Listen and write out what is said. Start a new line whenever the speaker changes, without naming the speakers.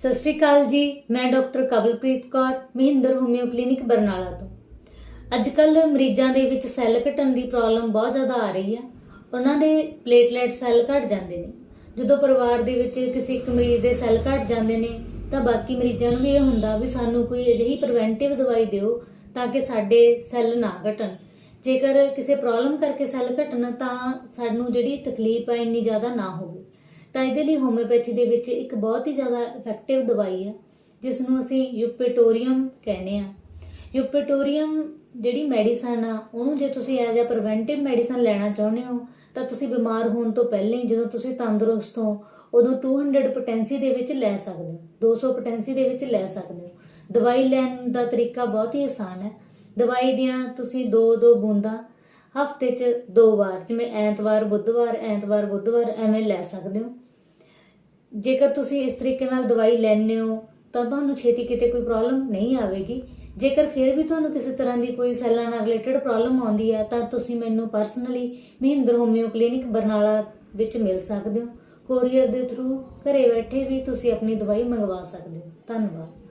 ਸਤਿ ਸ਼੍ਰੀ ਅਕਾਲ ਜੀ, ਮੈਂ doctor Kawalpreet Kaur, Mahinder homeo clinic Barnala ਤੋਂ। ਅੱਜ ਕੱਲ ਮਰੀਜ਼ਾਂ ਦੇ ਵਿੱਚ ਸੈੱਲ ਘਟਣ ਦੀ ਪ੍ਰੋਬਲਮ ਬਹੁਤ ਜ਼ਿਆਦਾ ਆ ਰਹੀ ਹੈ। ਉਹਨਾਂ ਦੇ ਪਲੇਟਲੈਟ ਸੈੱਲ ਘਟ ਜਾਂਦੇ ਨੇ। ਜਦੋਂ ਪਰਿਵਾਰ ਦੇ ਵਿੱਚ ਕਿਸੇ ਇੱਕ ਮਰੀਜ਼ ਦੇ ਸੈੱਲ ਘਟ ਜਾਂਦੇ ਨੇ, ਤਾਂ ਬਾਕੀ ਮਰੀਜ਼ਾਂ ਨੂੰ ਵੀ ਇਹ ਹੁੰਦਾ ਵੀ ਸਾਨੂੰ ਕੋਈ ਅਜਿਹੀ ਪ੍ਰੀਵੈਂਟਿਵ ਦਵਾਈ ਦਿਓ ਤਾਂ ਕਿ ਸਾਡੇ ਸੈੱਲ ਨਾ ਘਟਣ। ਜੇਕਰ ਕਿਸੇ ਪ੍ਰੋਬਲਮ ਕਰਕੇ ਸੈੱਲ ਘਟਣ ਤਾਂ ਸਾਨੂੰ ਜਿਹੜੀ ਤਕਲੀਫ ਹੈ ਇੰਨੀ ਜ਼ਿਆਦਾ ਨਾ ਹੋਵੇ। ਤਾਂ ਇਹਦੇ ਲਈ ਹੋਮਿਓਪੈਥੀ ਦੇ ਵਿੱਚ ਇੱਕ ਬਹੁਤ ਹੀ ਜ਼ਿਆਦਾ ਇਫੈਕਟਿਵ ਦਵਾਈ ਹੈ ਜਿਸ ਨੂੰ ਅਸੀਂ ਯੂਪੇਟੋਰੀਅਮ ਕਹਿੰਦੇ ਆ। ਯੂਪੇਟੋਰੀਅਮ ਜਿਹੜੀ ਮੈਡੀਸਨ ਆ, ਉਹਨੂੰ ਜੇ ਤੁਸੀਂ ਐਜ਼ ਅ ਪ੍ਰੀਵੈਂਟਿਵ ਮੈਡੀਸਨ ਲੈਣਾ ਚਾਹੁੰਦੇ ਹੋ, ਤਾਂ ਤੁਸੀਂ ਬਿਮਾਰ ਹੋਣ ਤੋਂ ਪਹਿਲਾਂ ਹੀ ਜਦੋਂ ਤੁਸੀਂ ਤੰਦਰੁਸਤ ਹੋ, ਉਦੋਂ 200 ਪੋਟੈਂਸੀ ਦੇ ਵਿੱਚ ਲੈ ਸਕਦੇ ਹੋ 200 ਪੋਟੈਂਸੀ ਦੇ ਵਿੱਚ ਲੈ ਸਕਦੇ ਹੋ। ਦਵਾਈ ਲੈਣ ਦਾ ਤਰੀਕਾ ਬਹੁਤ ਹੀ ਆਸਾਨ ਹੈ। ਦਵਾਈ ਦੀਆਂ ਤੁਸੀਂ ਦੋ ਦੋ ਬੂੰਦਾਂ ਹਫ਼ਤੇ 'ਚ ਦੋ ਵਾਰ, ਜਿਵੇਂ ਐਤਵਾਰ, ਬੁੱਧਵਾਰ ਐਤਵਾਰ, ਬੁੱਧਵਾਰ, ਐਵੇਂ ਲੈ ਸਕਦੇ ਹੋ। ਜੇਕਰ ਤੁਸੀਂ ਇਸ ਤਰੀਕੇ ਨਾਲ ਦਵਾਈ ਲੈਂਦੇ ਹੋ, ਤਾਂ ਤੁਹਾਨੂੰ ਛੇਤੀ ਕਿਤੇ ਕੋਈ ਪ੍ਰੋਬਲਮ ਨਹੀਂ ਆਵੇਗੀ। ਜੇਕਰ ਫਿਰ ਵੀ ਤੁਹਾਨੂੰ ਕਿਸੇ ਤਰ੍ਹਾਂ ਦੀ ਕੋਈ ਸੈੱਲਾਂ ਨਾਲ ਰਿਲੇਟਡ ਪ੍ਰੋਬਲਮ ਆਉਂਦੀ ਹੈ ਤਾਂ ਤੁਸੀਂ ਮੈਨੂੰ personally Mahinder homeo clinic Barnala ਵਿੱਚ ਮਿਲ ਸਕਦੇ ਹੋ। ਕੋਰੀਅਰ ਦੇ ਥਰੂ ਘਰੇ ਬੈਠੇ ਵੀ ਤੁਸੀਂ ਆਪਣੀ ਦਵਾਈ ਮੰਗਵਾ ਸਕਦੇ ਹੋ। ਧੰਨਵਾਦ।